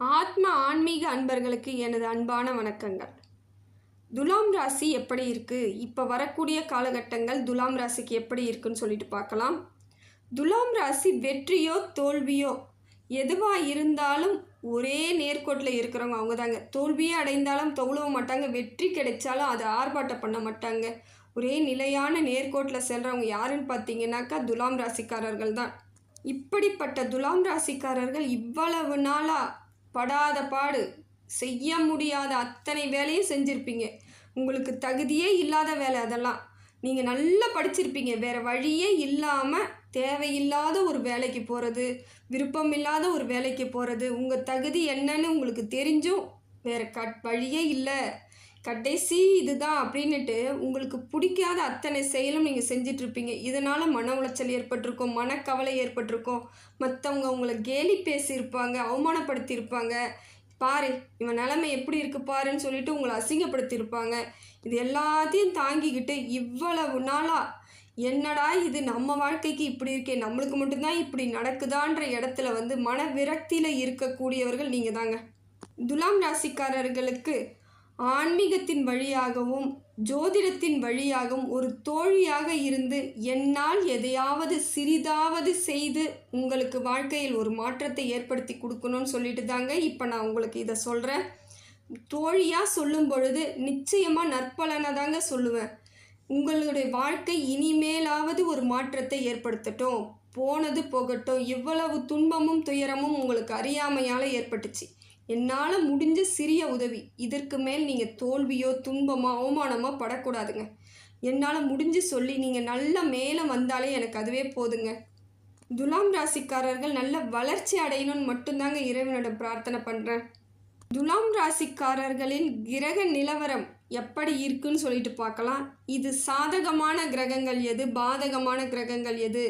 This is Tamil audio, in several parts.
ஆத்ம ஆன்மீக அன்பர்களுக்கு எனது அன்பான வணக்கங்கள். துலாம் ராசி எப்படி இருக்குது இப்போ வரக்கூடிய காலகட்டங்கள் துலாம் ராசிக்கு எப்படி இருக்குன்னு சொல்லிட்டு பார்க்கலாம். துலாம் ராசி வெற்றியோ தோல்வியோ எதுவாக இருந்தாலும் ஒரே நேர்கோட்டில் இருக்கிறவங்க அவங்க தாங்க தோல்வியே அடைந்தாலும் தொழுவ மாட்டாங்க. வெற்றி கிடைச்சாலும் அதை ஆர்ப்பாட்டம் பண்ண மாட்டாங்க. ஒரே நிலையான நேர்கோட்டில் செல்றவங்க யாருன்னு பார்த்தீங்கன்னாக்கா துலாம் ராசிக்காரர்கள் தான். இப்படிப்பட்ட துலாம் ராசிக்காரர்கள் இவ்வளவு நாளாக படாத பாடு. செய்ய முடியாத அத்தனை வேலையும் செஞ்சுருப்பீங்க. உங்களுக்கு தகுதியே இல்லாத வேலை அதெல்லாம். நீங்கள் நல்லா படிச்சிருப்பீங்க. வேறு வழியே இல்லாமல் தேவையில்லாத ஒரு வேலைக்கு போகிறது விருப்பம் இல்லாத ஒரு வேலைக்கு போகிறது உங்கள் தகுதி என்னன்னு உங்களுக்கு தெரிஞ்சும் வேறு கட் வழியே இல்லை. கடைசி இதுதான் அப்படின்னுட்டு உங்களுக்கு பிடிக்காத அத்தனை செயலும் நீங்கள் செஞ்சிட்ருப்பீங்க. இதனால் மன உளைச்சல் ஏற்பட்டிருக்கும் மனக்கவலை ஏற்பட்டிருக்கும். மற்றவங்க உங்களை கேலி பேசியிருப்பாங்க அவமானப்படுத்தியிருப்பாங்க. பாரு இவன் நிலமை எப்படி இருக்கு பாருன்னு சொல்லிட்டு உங்களை அசிங்கப்படுத்தியிருப்பாங்க. இது எல்லாத்தையும் தாங்கிக்கிட்டு இவ்வளவு நாளாக என்னடா இது நம்ம வாழ்க்கைக்கு இப்படி இருக்கே நம்மளுக்கு மட்டும்தான் இப்படி நடக்குதான்ற இடத்துல வந்து மன விரக்தியில் இருக்கக்கூடியவர்கள் நீங்கள் தாங்க துலாம் ராசிக்காரர்களுக்கு ஆன்மீகத்தின் வழியாகவும் ஜோதிடத்தின் வழியாகவும் ஒரு தோழியாக இருந்து என்னால் எதையாவது சிறிதாவது செய்து உங்களுக்கு வாழ்க்கையில் ஒரு மாற்றத்தை ஏற்படுத்தி கொடுக்கணும்னு சொல்லிட்டு தாங்க இப்போ நான் உங்களுக்கு இதை சொல்கிறேன் தோழியாக சொல்லும் பொழுது நிச்சயமாக நற்பலனை தாங்க சொல்லுவேன். உங்களுடைய வாழ்க்கை இனிமேலாவது ஒரு மாற்றத்தை ஏற்படுத்தட்டும். போனது போகட்டும். இவ்வளவு துன்பமும் துயரமும் உங்களுக்கு அறியாமையால் ஏற்பட்டுச்சு. என்னால் முடிஞ்ச சிறிய உதவி. இதற்கு மேல் நீங்கள் தோல்வியோ துன்பமோ அவமானமோ படக்கூடாதுங்க. என்னால் முடிஞ்சு சொல்லி நீங்கள் நல்ல மேலே வந்தாலே எனக்கு அதுவே போதுங்க. துலாம் ராசிக்காரர்கள் நல்ல வளர்ச்சி அடையணும்னு மட்டும்தாங்க இறைவனோட பிரார்த்தனை பண்ணுறேன் துலாம் ராசிக்காரர்களின் கிரக நிலவரம் எப்படி இருக்குன்னு சொல்லிட்டு பார்க்கலாம். இது சாதகமான கிரகங்கள் எது? பாதகமான கிரகங்கள் எது?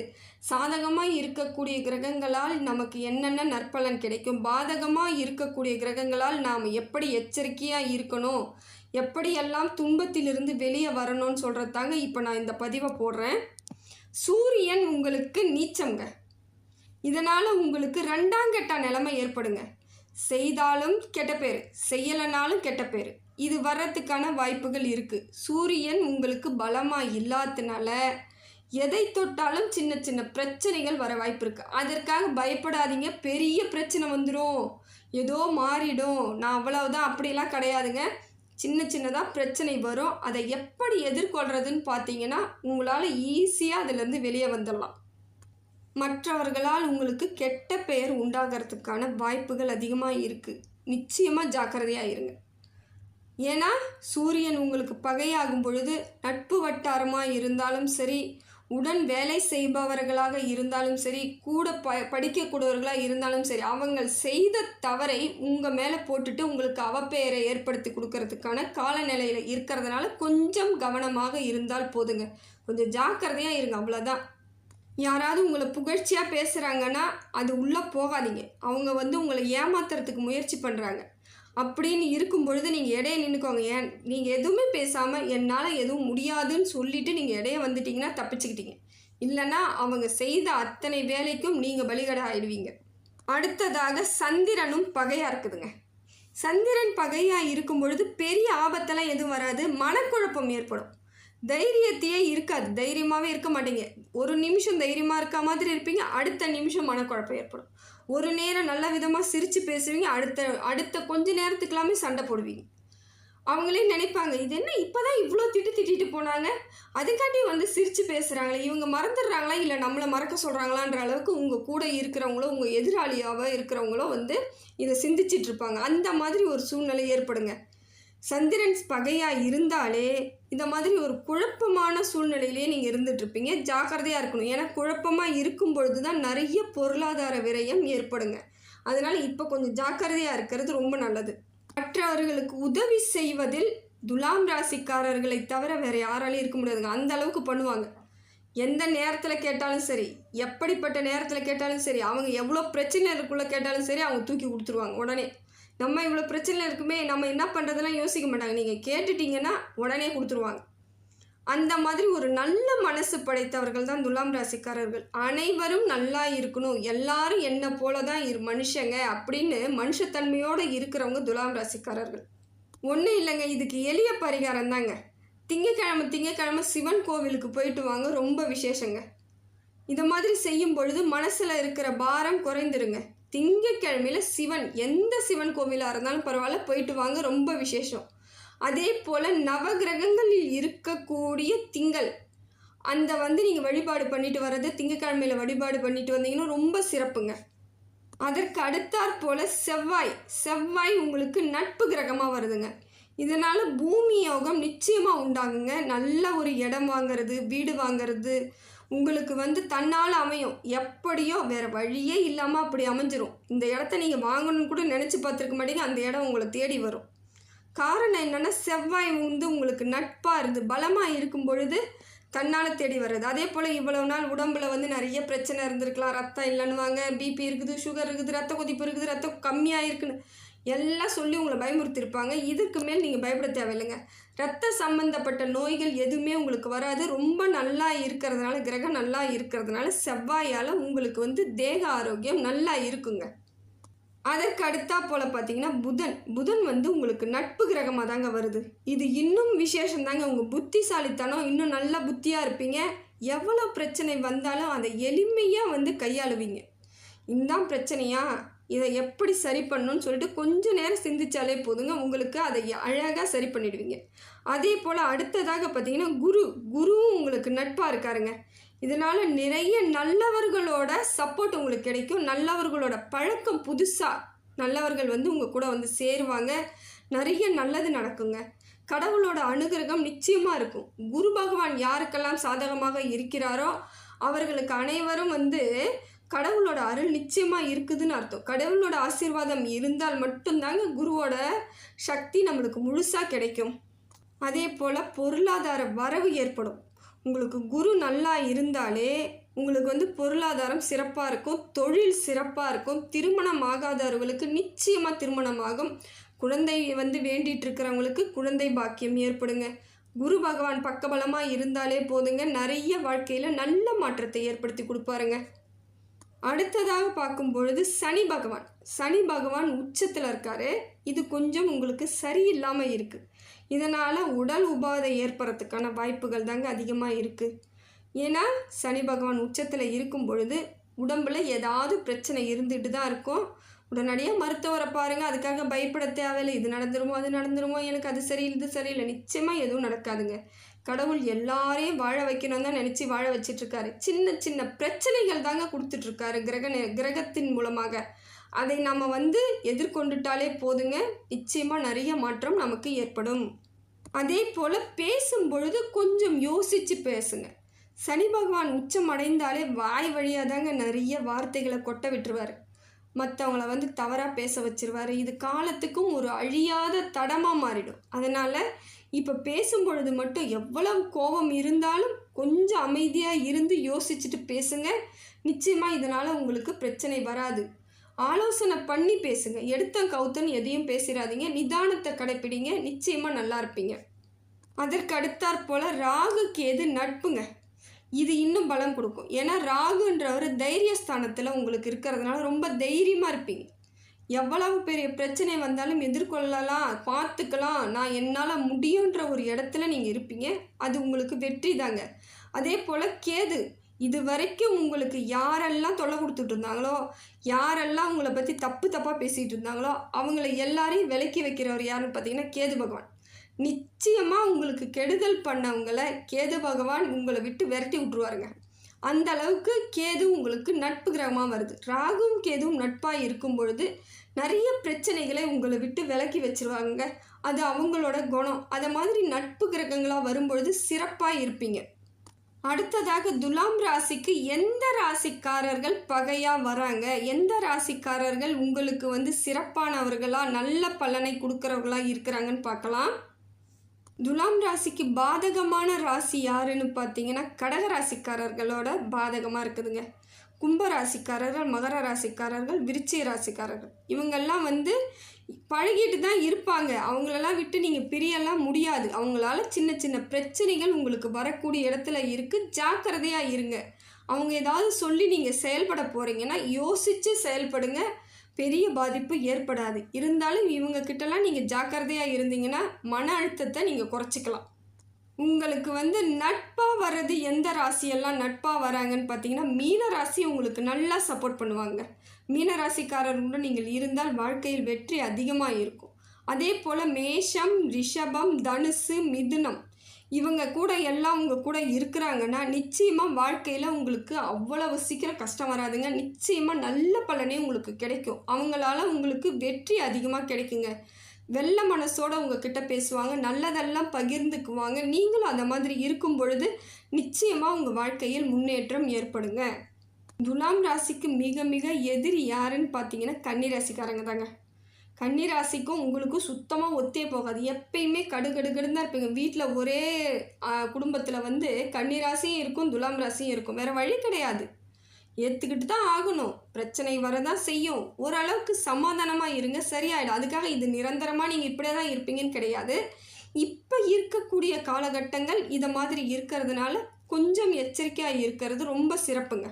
சாதகமாக இருக்கக்கூடிய கிரகங்களால் நமக்கு என்னென்ன நற்பலன் கிடைக்கும்? பாதகமாக இருக்கக்கூடிய கிரகங்களால் நாம் எப்படி எச்சரிக்கையாக இருக்கணும்? எப்படியெல்லாம் துன்பத்திலிருந்து வெளியே வரணும்னு சொல்கிறது தாங்க இப்போ நான் இந்த பதிவை போடுறேன். சூரியன் உங்களுக்கு நீச்சங்க இதனால் உங்களுக்கு ரெண்டாங்கெட்ட நிலைமை ஏற்படுங்க. செய்தாலும் கெட்ட பேர் செய்யலைனாலும் கெட்ட பேர். இது வர்றதுக்கான வாய்ப்புகள் இருக்குது சூரியன் உங்களுக்கு பலமாக இல்லாததுனால எதை தொட்டாலும் சின்ன சின்ன பிரச்சனைகள் வர வாய்ப்பு இருக்குது அதற்காக பயப்படாதீங்க. பெரிய பிரச்சனை வந்துடும் ஏதோ மாறிடும். நான் அவ்வளவுதான். அப்படிலாம் கிடையாதுங்க. சின்ன சின்னதாக பிரச்சனை வரும். அதை எப்படி எதிர்கொள்கிறதுன்னு பார்த்தீங்கன்னா உங்களால் ஈஸியாக அதிலேருந்து வெளியே வந்துடலாம் மற்றவர்களால் உங்களுக்கு கெட்ட பெயர் உண்டாகிறதுக்கான வாய்ப்புகள் அதிகமாக இருக்குது நிச்சயமாக ஜாக்கிரதையாக இருங்க. ஏன்னா சூரியன் உங்களுக்கு பகையாகும் பொழுது நட்பு வட்டாரமாக இருந்தாலும் சரி உடன் வேலை செய்பவர்களாக இருந்தாலும் சரி கூட ப படிக்கக்கூடியவர்களாக இருந்தாலும் சரி அவங்க செய்த தவறை உங்கள் மேலே போட்டுட்டு உங்களுக்கு அவப்பெயரை ஏற்படுத்தி கொடுக்கறதுக்கான காலநிலையில் இருக்கிறதுனால கொஞ்சம் கவனமாக இருந்தால் போதுங்க. கொஞ்சம் ஜாக்கிரதையாக இருங்க அவ்வளோதான் யாராவது உங்களை புகழ்ச்சியாக பேசுகிறாங்கன்னா அது உள்ளே போகாதீங்க. அவங்க வந்து உங்களை ஏமாத்துறதுக்கு முயற்சி பண்ணுறாங்க அப்படின்னு இருக்கும் பொழுது நீங்கள் இடைய நின்றுக்கோங்க ஏன்? நீங்கள் எதுவுமே பேசாமல் என்னால் எதுவும் முடியாதுன்னு சொல்லிவிட்டு நீங்கள் இடைய வந்துட்டிங்கன்னா தப்பிச்சுக்கிட்டீங்க. இல்லைன்னா அவங்க செய்த அத்தனை வேலைக்கும் நீங்கள் பலிகடை ஆயிடுவீங்க அடுத்ததாக சந்திரனும் பகையாக இருக்குதுங்க. சந்திரன் பகையாக இருக்கும் பொழுது பெரிய ஆபத்தெல்லாம் எதுவும் வராது. மனக்குழப்பம் ஏற்படும். தைரியத்தையே இருக்காது. தைரியமாகவே இருக்க மாட்டீங்க. ஒரு நிமிஷம் தைரியமாக இருக்க மாதிரி இருப்பீங்க. அடுத்த நிமிஷம் மனக்குழப்பம் ஏற்படும். ஒரு நேரம் நல்ல விதமாக சிரித்து பேசுவீங்க அடுத்த அடுத்த கொஞ்ச நேரத்துக்கெல்லாமே சண்டை போடுவீங்க. அவங்களே நினைப்பாங்க இது என்ன இப்போ தான் இவ்வளோ திட்டு திட்டிட்டு போனாங்க? அதுக்காண்டி வந்து சிரித்து பேசுகிறாங்களே இவங்க மறந்துடுறாங்களா? இல்லை நம்மளை மறக்க சொல்கிறாங்களான்ற அளவுக்கு உங்கள் கூட இருக்கிறவங்களோ உங்கள் எதிராளியாக இருக்கிறவங்களோ வந்து இதை சிந்திச்சிட்ருப்பாங்க அந்த மாதிரி ஒரு சூழ்நிலை ஏற்படுங்க. சந்திரன் பகையாக இருந்தாலே இந்த மாதிரி ஒரு குழப்பமான சூழ்நிலையிலே நீங்கள் இருந்துகிட்ருப்பீங்க ஜாக்கிரதையாக இருக்கணும். ஏன்னா குழப்பமாக இருக்கும் பொழுது தான் நிறைய பொருளாதார விரயம் ஏற்படுங்க. அதனால் இப்போ கொஞ்சம் ஜாக்கிரதையாக இருக்கிறது ரொம்ப நல்லது. மற்றவர்களுக்கு உதவி செய்வதில் துலாம் ராசிக்காரர்களை தவிர வேறு யாராலையும் இருக்க முடியாதுங்க. அந்த அளவுக்கு பண்ணுவாங்க. எந்த நேரத்தில் கேட்டாலும் சரி எப்படிப்பட்ட நேரத்தில் கேட்டாலும் சரி அவங்க எவ்வளோ பிரச்சனைக்குள்ளே கேட்டாலும் சரி அவங்க தூக்கி கொடுத்துருவாங்க உடனே. நம்ம இவ்வளோ பிரச்சனை இருக்குமே நம்ம என்ன பண்ணுறதெல்லாம் யோசிக்க மாட்டாங்க. நீங்கள் கேட்டுட்டிங்கன்னா உடனே கொடுத்துருவாங்க. அந்த மாதிரி ஒரு நல்ல மனசு படைத்தவர்கள் தான் துலாம் ராசிக்காரர்கள். அனைவரும் நல்லா இருக்கணும். எல்லாரும் என்ன போல தான் இரு மனுஷங்க அப்படின்னு மனுஷத்தன்மையோடு இருக்கிறவங்க துலாம் ராசிக்காரர்கள். ஒன்றும் இல்லைங்க இதுக்கு எளிய பரிகாரம் தாங்க. திங்கக்கிழமை திங்கக்கிழமை சிவன் கோவிலுக்கு போயிட்டு வாங்க ரொம்ப விசேஷங்க. இதை மாதிரி செய்யும் பொழுது மனசில் இருக்கிற பாரம் குறைந்துருங்க. திங்கக்கிழமையில் சிவன் எந்த சிவன் கோவிலாக இருந்தாலும் பரவாயில்ல போயிட்டு வாங்க ரொம்ப விசேஷம். அதே போல் நவகிரகங்களில் இருக்கக்கூடிய திங்கள் அந்த வந்து நீங்கள் வழிபாடு பண்ணிட்டு வர்றது திங்கக்கிழமையில் வழிபாடு பண்ணிட்டு வந்தீங்கன்னா ரொம்ப சிறப்புங்க. அதற்கு அடுத்தாற் போல் செவ்வாய் செவ்வாய் உங்களுக்கு நட்பு கிரகமாக வருதுங்க. இதனால் பூமி யோகம் நிச்சயமாக உண்டாகுங்க. நல்ல ஒரு இடம் வாங்கிறது வீடு வாங்கிறது உங்களுக்கு வந்து தன்னால் அமையும். எப்படியோ வேறு வழியே இல்லாமல் அப்படி அமைஞ்சிரும். இந்த இடத்த நீங்கள் வாங்கணும்னு கூட நினச்சி பார்த்துருக்க மாட்டீங்க. அந்த இடம் உங்களை தேடி வரும். காரணம் என்னென்னா செவ்வாய் வந்து உங்களுக்கு நட்பாக இருந்து பலமாக இருக்கும் பொழுது தன்னால் தேடி வர்றது. அதே போல் இவ்வளவு நாள் உடம்புல வந்து நிறைய பிரச்சனை இருந்திருக்கலாம். ரத்தம் இல்லைன்னுவாங்க. பிபி இருக்குது சுகர் இருக்குது ரத்த கொதிப்பு இருக்குது ரத்தம் கம்மியாக இருக்குன்னு. எல்லாம் சொல்லி உங்களை பயமுறுத்திருப்பாங்க இதுக்கு மேல் நீங்கள் பயப்பட தேவையில்லைங்க. ரத்த சம்பந்தப்பட்ட நோய்கள் எதுவுமே உங்களுக்கு வராது. ரொம்ப நல்லா இருக்கிறதுனால கிரகம் நல்லா இருக்கிறதுனால செவ்வாயால் உங்களுக்கு வந்து தேக ஆரோக்கியம் நல்லா இருக்குங்க. அதற்கு அடுத்தா போல் பார்த்தீங்கன்னா புதன். புதன் வந்து உங்களுக்கு நட்பு கிரகமாக தாங்க வருது. இது இன்னும் விசேஷம் தாங்க. உங்கள் புத்திசாலித்தனம் இன்னும் நல்லா புத்தியாக இருப்பீங்க. எவ்வளோ பிரச்சனை வந்தாலும் அதை எளிமையாக வந்து கையாளுவீங்க. இந்தான் பிரச்சனையா? இதை எப்படி சரி பண்ணணும்னு சொல்லிட்டு கொஞ்ச நேரம் சிந்திச்சாலே போதுங்க. உங்களுக்கு அதை அழகாக சரி பண்ணிடுவீங்க. அதே போல் அடுத்ததாக பார்த்தீங்கன்னா குரு. குருவும் உங்களுக்கு நட்பாக இருக்காருங்க. இதனால் நிறைய நல்லவர்களோட சப்போர்ட் உங்களுக்கு கிடைக்கும். நல்லவர்களோட பழக்கம் புதுசாக நல்லவர்கள் வந்து உங்கள் கூட வந்து சேருவாங்க. நிறைய நல்லது நடக்குங்க. கடவுளோட அனுகிரகம் நிச்சயமாக இருக்கும். குரு பகவான் யாருக்கெல்லாம் சாதகமாக இருக்கிறாரோ அவர்களுக்கு அனைவரும் வந்து கடவுளோட அருள் நிச்சயமாக இருக்குதுன்னு அர்த்தம். கடவுளோட ஆசீர்வாதம் இருந்தால் மட்டும்தாங்க குருவோட சக்தி நம்மளுக்கு முழுசாக கிடைக்கும். அதே போல் பொருளாதார வரவு ஏற்படும். உங்களுக்கு குரு நல்லா இருந்தாலே உங்களுக்கு வந்து பொருளாதாரம் சிறப்பாக இருக்கும். தொழில் சிறப்பாக இருக்கும். திருமணம் ஆகாதவர்களுக்கு நிச்சயமாக திருமணமாகும். குழந்தை வந்து வேண்டிட்டு இருக்கிறவங்களுக்கு குழந்தை பாக்கியம் ஏற்படுங்க. குரு பகவான் பக்கபலமாக இருந்தாலே போதுங்க. நிறைய வாழ்க்கையில் நல்ல மாற்றத்தை ஏற்படுத்தி கொடுப்பாருங்க. அடுத்ததாக பார்க்கும் பொழுது சனி பகவான். சனி பகவான் உச்சத்தில் இருக்காரு. இது கொஞ்சம் உங்களுக்கு சரியில்லாமல் இருக்குது இதனால் உடல் உபாதை ஏற்படுறதுக்கான வாய்ப்புகள் தாங்க அதிகமாக இருக்குது ஏன்னா சனி பகவான் உச்சத்தில் இருக்கும் பொழுது உடம்பில் ஏதாவது பிரச்சனை இருந்துட்டு தான் இருக்கும். உடனடியாக மருத்துவரை பாருங்கள் அதுக்காக பயப்பட தேவையில்லை. இது நடந்துருமோ அது நடந்துருமோ எனக்கு அது சரியில்லை இது சரியில்லை. நிச்சயமாக எதுவும் நடக்காதுங்க. கடவுள் எல்லாரையும் வாழ வைக்கணும் தான் நினச்சி வாழ வச்சிட்ருக்காரு. சின்ன சின்ன பிரச்சனைகள் தாங்க கொடுத்துட்ருக்காரு கிரக கிரகத்தின் மூலமாக. அதை நம்ம வந்து எதிர்கொண்டுட்டாலே போதுங்க. நிச்சயமாக நிறைய மாற்றம் நமக்கு ஏற்படும். அதே போல் பேசும் பொழுது கொஞ்சம் யோசித்து பேசுங்க. சனி பகவான் உச்சம் அடைந்தாலே வாய் வழியாக தாங்க நிறைய வார்த்தைகளை கொட்ட விட்டுருவார். மற்றவங்கள வந்து தவறாக பேச வச்சிருவார். இது காலத்துக்கும் ஒரு அழியாத தடமாக மாறிடும். அதனால் இப்போ பேசும் பொழுது மட்டும் எவ்வளவு கோபம் இருந்தாலும் கொஞ்சம் அமைதியாக இருந்து யோசிச்சுட்டு பேசுங்க. நிச்சயமாக இதனால் உங்களுக்கு பிரச்சனை வராது. ஆலோசனை பண்ணி பேசுங்க. எடுத்த கவுத்தன் எதையும் பேசிடாதீங்க நிதானத்தை கடைப்பிடிங்க. நிச்சயமாக நல்லா இருப்பீங்க. அதற்கு அடுத்தாற் போல் ராகுக்கு எது நட்புங்க? இது இன்னும் பலம் கொடுக்கும். ஏன்னா ராகுன்றவர் தைரியஸ்தானத்தில் உங்களுக்கு இருக்கிறதுனால ரொம்ப தைரியமாக இருப்பீங்க. எவ்வளவு பெரிய பிரச்சனை வந்தாலும் எதிர்கொள்ளலாம் பார்த்துக்கலாம். நான் என்னால் முடியுன்ற ஒரு இடத்துல நீங்கள் இருப்பீங்க. அது உங்களுக்கு வெற்றி தாங்க. அதே போல் கேது இது வரைக்கும் உங்களுக்கு யாரெல்லாம் தொல்லை கொடுத்துட்டு இருந்தாங்களோ யாரெல்லாம் உங்களை பற்றி தப்பு தப்பாக பேசிகிட்டு இருந்தாங்களோ அவங்கள எல்லாரையும் விலக்கி வைக்கிறவர் யாருன்னு பார்த்தீங்கன்னா கேது பகவான். நிச்சயமாக உங்களுக்கு கெடுதல் பண்ணவங்களை கேது பகவான் உங்களை விட்டு விரட்டி விட்ருவாருங்க அந்த அளவுக்கு கேது உங்களுக்கு நட்பு கிரகமாக வருது. ராகும் கேதுவும் நட்பாக இருக்கும் பொழுது நிறைய பிரச்சனைகளை உங்களை விட்டு விலக்கி வச்சிருவாங்க. அது அவங்களோட குணம். அதை மாதிரி நட்பு கிரகங்களாக வரும்பொழுது சிறப்பாக இருப்பீங்க. அடுத்ததாக துலாம் ராசிக்கு எந்த ராசிக்காரர்கள் பகையாக வராங்க? எந்த ராசிக்காரர்கள் உங்களுக்கு வந்து சிறப்பானவர்களாக நல்ல பலனை கொடுக்குறவர்களாக இருக்கிறாங்கன்னு பார்க்கலாம். துலாம் ராசிக்கு பாதகமான ராசி யாருன்னு பார்த்தீங்கன்னா கடக ராசிக்காரர்களோட பாதகமாக இருக்குதுங்க. கும்ப ராசிக்காரர்கள் மகர ராசிக்காரர்கள் விருச்சிக ராசிக்காரர்கள். இவங்கெல்லாம் வந்து பழகிட்டு தான் இருப்பாங்க. அவங்களெல்லாம் விட்டு நீங்கள் பிரியெல்லாம் முடியாது. அவங்களால சின்ன சின்ன பிரச்சனைகள் உங்களுக்கு வரக்கூடிய இடத்துல இருக்குது ஜாக்கிரதையாக இருங்க. அவங்க ஏதாவது சொல்லி நீங்கள் செயல்பட போகிறீங்கன்னா யோசித்து செயல்படுங்க. பெரிய பாதிப்பு ஏற்படாது. இருந்தாலும் இவங்க கிட்டலாம் நீங்கள் ஜாக்கிரதையாக இருந்தீங்கன்னா மன அழுத்தத்தை நீங்கள் குறைச்சிக்கலாம். உங்களுக்கு வந்து நட்பாக வர்றது எந்த ராசியெல்லாம் நட்பாக வராங்கன்னு பார்த்தீங்கன்னா மீன ராசி உங்களுக்கு நல்லா சப்போர்ட் பண்ணுவாங்க. மீன ராசிக்காரர்களுடன் நீங்கள் இருந்தால் வாழ்க்கையில் வெற்றி அதிகமாக இருக்கும். அதே போல் மேஷம் ரிஷபம் தனுசு மிதுனம் இவங்க கூட எல்லாம் உங்கள் கூட இருக்கிறாங்கன்னா நிச்சயமாக வாழ்க்கையில் உங்களுக்கு அவ்வளவு சீக்கிரம் கஷ்டம் வராதுங்க. நிச்சயமாக நல்ல பலனே உங்களுக்கு கிடைக்கும். அவங்களால உங்களுக்கு வெற்றி அதிகமாக கிடைக்குங்க. வெள்ள மனசோட உங்ககிட்ட பேசுவாங்க நல்லதெல்லாம் பகிர்ந்துக்குவாங்க. நீங்களும் அந்த மாதிரி இருக்கும் பொழுது நிச்சயமாக உங்கள் வாழ்க்கையில் முன்னேற்றம் ஏற்படுங்க. துலாம் ராசிக்கு மிக மிக எதிரி யாருன்னு பார்த்தீங்கன்னா கன்னி ராசிக்காரங்க தாங்க. கன்னி ராசிக்கும் உங்களுக்கும் சுத்தமாக ஒத்தே போகாது. எப்பயுமே கடுகடுகடுன்னு தான் இருப்பீங்க. வீட்டில் ஒரே குடும்பத்தில் வந்து கன்னி ராசியும் இருக்கும் துலாம் ராசியும் இருக்கும். வேறு வழி கிடையாது. ஏற்றுக்கிட்டு தான் ஆகணும். பிரச்சனை வரதான் செய்யும். ஓரளவுக்கு சமாதானமாக இருங்க. சரியாயிடும். அதுக்காக இது நிரந்தரமாக நீங்கள் இப்படியே தான் இருப்பீங்கன்னு கிடையாது. இப்போ இருக்கக்கூடிய காலகட்டங்கள் இதை மாதிரி இருக்கிறதுனால கொஞ்சம் எச்சரிக்கையாக இருக்கிறது ரொம்ப சிறப்புங்க.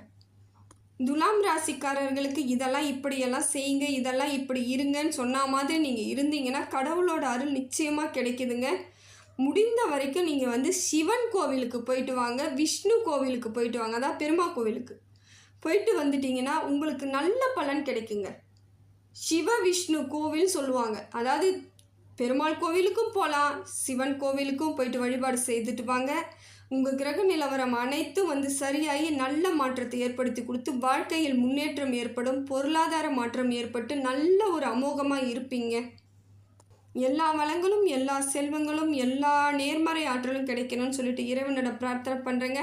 துலாம் ராசிக்காரர்களுக்கு இதெல்லாம் இப்படியெல்லாம் செய்யுங்க இதெல்லாம் இப்படி இருங்கன்னு சொன்ன மாதிரி நீங்கள் இருந்தீங்கன்னா கடவுளோட அருள் நிச்சயமாக கிடைக்குதுங்க. முடிந்த வரைக்கும் நீங்கள் வந்து சிவன் கோவிலுக்கு போயிட்டு வாங்க விஷ்ணு கோவிலுக்கு போயிட்டு வாங்க. அதான் பெருமா கோவிலுக்கு. போயிட்டு வந்துட்டிங்கன்னா உங்களுக்கு நல்ல பலன் கிடைக்குங்க. சிவ விஷ்ணு கோவில் சொல்லுவாங்க. அதாவது பெருமாள் கோவிலுக்கும் போகலாம் சிவன் கோவிலுக்கும் போயிட்டு வழிபாடு செய்துட்டு வாங்க. உங்கள் கிரக நிலவரம் அனைத்தும் வந்து சரியாகி நல்ல மாற்றத்தை ஏற்படுத்தி கொடுத்து வாழ்க்கையில் முன்னேற்றம் ஏற்படும் பொருளாதார மாற்றம் ஏற்பட்டு நல்ல ஒரு அமோகமாக இருப்பீங்க. எல்லா வளங்களும் எல்லா செல்வங்களும் எல்லா நேர்மறை ஆற்றலும் கிடைக்கணும்னு சொல்லிட்டு இறைவனோட பிரார்த்தனை பண்ணுறேங்க